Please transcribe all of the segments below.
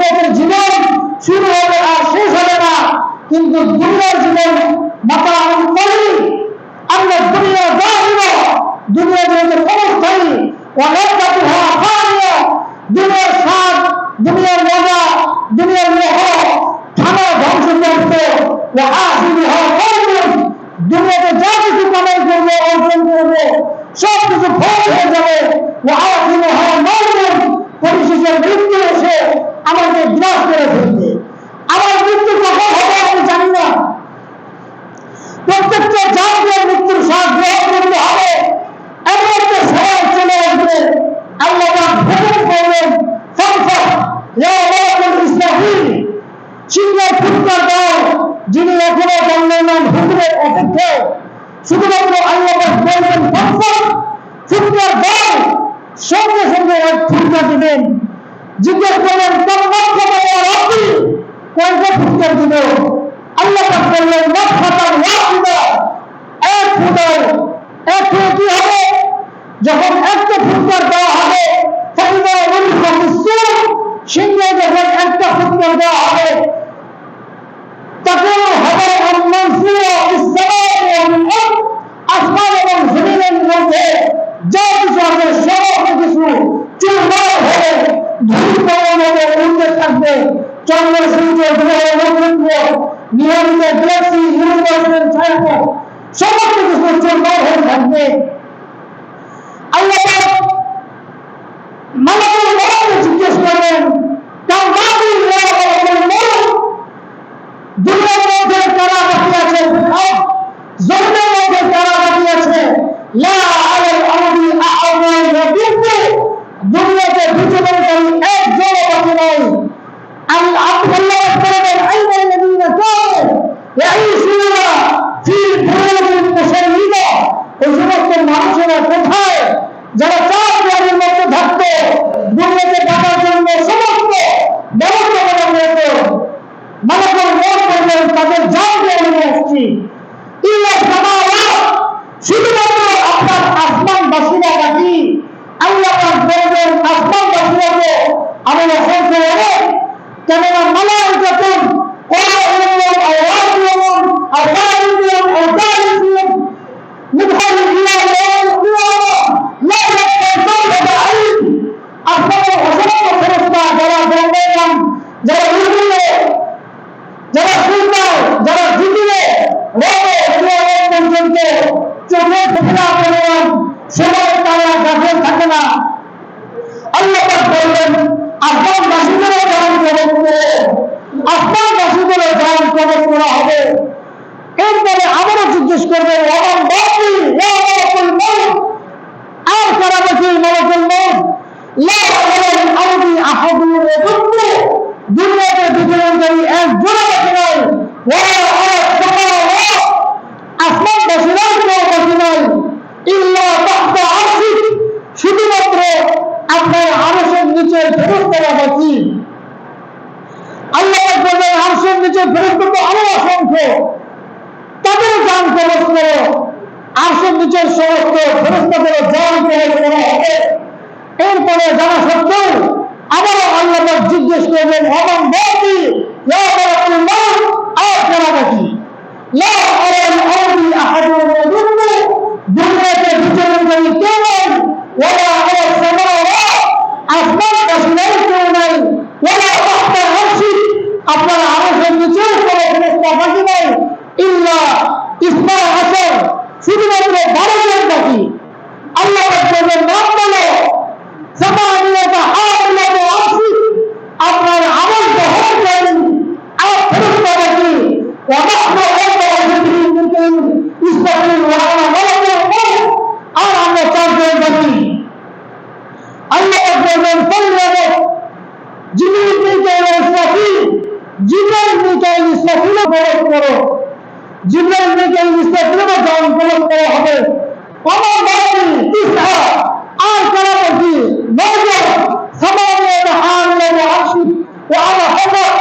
আখেরাতের জীবন শুরু হবে আর শেষ হবে না। কিন্তু দুনিয়ার জীবন মাথা আমি করি আমরা দুনিয়া জাহিব দুনিয়া জীবনে ক্ষণস্থায়ী অনেকটাকে হওয়া ফানিয়া দুনিয়ার স্বাদ, দুনিয়ার মজা, দুনিয়ার মোহ, থানা ধ্বংস করতে হওয়া দুনিয়াতে যা কিছু কামাই করবে অর্জন করবে সব কিছু ফল হয়ে যাবে ও আসিবি হওয়া মরবেন পরিশেষে মৃত্যু এসে আমাকে গ্রাস করে ফেলবে আমার মৃত্যু কখন হবে আমি জানি না প্রত্যেকটা জাতীয় মৃত্যুর স্বাদ গ্রহণ করতে হবে এমন একটা সময় চলে আসবে আল্লাহ পাক হুকুম করলেন ফানফাহ ইয়া মালাকুল ইসরাফিল সিংহের ফুৎকার দাও যিনি এখনও জানলেন না হুকুমের অপেক্ষায় শুধুমাত্র আল্লাহ বলবেন ফুৎকার দাও সঙ্গে সঙ্গে এক ফুৎকার দিবেন জিজ্ঞেস করলেন, তোর লক্ষ্য রাখি কয়টা ফুৎকার দিল। আল্লাহ বললেন মাথাটার ওয়াহিদা এক ফুটার এক ফুটে কি হবে? যখন একটা ফুটবল দেওয়া হবে সিংহে যখন একটা ফুটবল দেওয়া হবে তখন হবে আল-মানসুরা বিস-সামাই ওয়াল আরদ আসমান এবং জমিনের মধ্যে যা কিছু আছে সমস্ত কিছু চুরমার হয়ে ধূল পরিমাণে উঠতে থাকবে চন্দ্র সূর্য গ্রহ নক্ষত্র নিয়মিত গ্যালাক্সি ইউনিভার্সের ছায়া সমস্ত কিছু চুরমার হয়ে থাকবে আল্লাহ পাক মালাকুল মউতকে জিজ্ঞেস করলেন কাল মাদি ইয়া মালাকুল মউত দুনিয়ার মধ্যে কারা বাকি আছে ফিরআউন জমিনের মধ্যে কারা বাকি আছে লা আলাল আরদি আ'ওয়া ইয়াবিতু দুনিয়াতে বিচরণকারী একজন বাকি নাই। আল আব্দুল্লাহ বলেন আইনা আল্লাযীনা কানু ইয়াঈশুনা ফি বুরুজিন মুশাইয়্যিদা ওই সমস্ত মানুষেরা কোথায়? যারা চার দেওয়ালের মধ্যে থাকতো, দুনিয়াতে থাকার জন্য সমস্ত ব্যবস্থা করা হয়েছে। মালাকুল মত করলেন তাদের জান দিয়ে নিয়ে আসছি। ইল্লা সামাওয়াত শুধুমাত্র আপনার আসমান বাসীরা বাকি আল্লাহ পাক বলবেন আসমান বাসীরাকে আমি অসংখ্য অনেক কেননা মালাইকাতুন قائلون أو راجعون أو قائلون أو قائلون ندخل إلى يوم القيامة لا يستيقظون بعيد আপনাদের অসংখ্য ফেরস্তা যারা বলবেন যারা উর্দুলে যারা সুলতান যারা জিতিলে রবে কিয়ামত পর্যন্ত চোখে ফেরা পরিমাণ সময় আফগান বাসীদেরও ধারণ কবজ করে আফগান বাসীদেরও ধারণ কবজ করা হবে এরপরে আবারও জিজ্ঞেস করবে মালাকুল মউত আর কারা বাকি মালাকুল মউত লা আলাল আরদি আহাদুন ইয়াদুব্বু দুনিয়াতে বিচরণকারী একজন বাকি নাই ওয়া আলা সামাওয়াত আসমান বাসীরাও কেউ বাকি নাই ইল্লা তাহতা আরশিক শুধুমাত্র আপনার আরশের নিচে ফেরেশতারা বাকি আল্লাহ বললেন আরশের ফেরত আরও অসংখ্য। তাদের জান কবজ করো আরশের নিচের সমস্ত ফেরেশতাদের জান কবজ করা হবে এরপরে জানা সত্ত্বেও আবারও আল্লাহ জিজ্ঞেস করবেন অমান বাকি বলবেন নাম বলো আপনার আমল বহন করেন, আর ওয়া আনা মালাকুল মউত আর আমরা চারজন বাকি আল্লাহ বলবেন ফাল্লাহ জিবরিল মিকাইল ইসরাফিল। জিবরাইল মিকাইল ইসরাফিল বরক করো, হবে। আর কারা বাকি নয়জন সামানিয়াত হাওলাত আরশি ওয়া আনা ফাকাত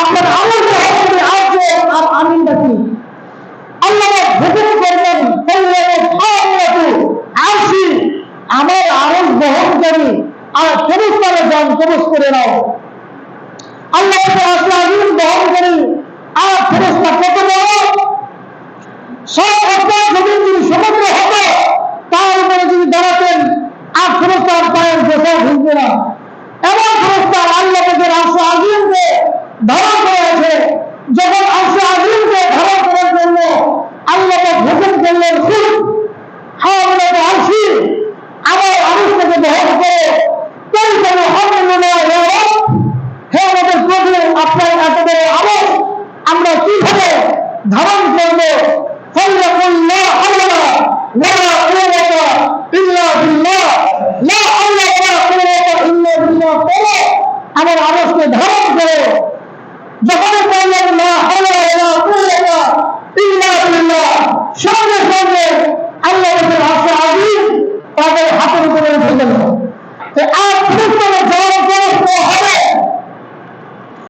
আপনার আমল হবে আটজন আর আমিন বাকি আল্লাহ হুকুম করলেন ফাল্লাহ হাওলাতু আরশি আমার আরশ বহন করি আর ফেরেশতারা জান কবজ করে নাও আল্লাহ আসলে আজিম বহন করি আর ফেরস্তা কত বড় সব অর্থাৎ জমিন যদি সমগ্র হতো তার উপরে যদি দাঁড়াতেন আর ফেরস্তার পায়ের গোসা ভুলবে না এমন ফেরস্তার আল্লাহ থেকে আসলে আজিমকে ধারণ করা আছে। যখন আরশে আজিমকে ধারণ করার জন্য আল্লাহ হুকুম করলেন খুব হাওয়া আরশি আবার আরশ থেকে বহন করে। পরিচালনা হামদুলিল্লাহ হে আমাদের প্রভু, আপনার এত বড় আবার আমরা কীভাবে ধারণ করব? ফল্লাকুল্লাহ আল্লাহ, ওয়ালা কুওয়াতা ইল্লা বিল্লাহ। লা হাওলা ওয়ালা কুওয়াতা ইল্লা বিল্লাহ। আমার আরশকে ধারণ করো। যখন বললেন না হাওলা ওয়ালা কুওয়াতা ইল্লা বিল্লাহ সঙ্গে সঙ্গে আল্লাহ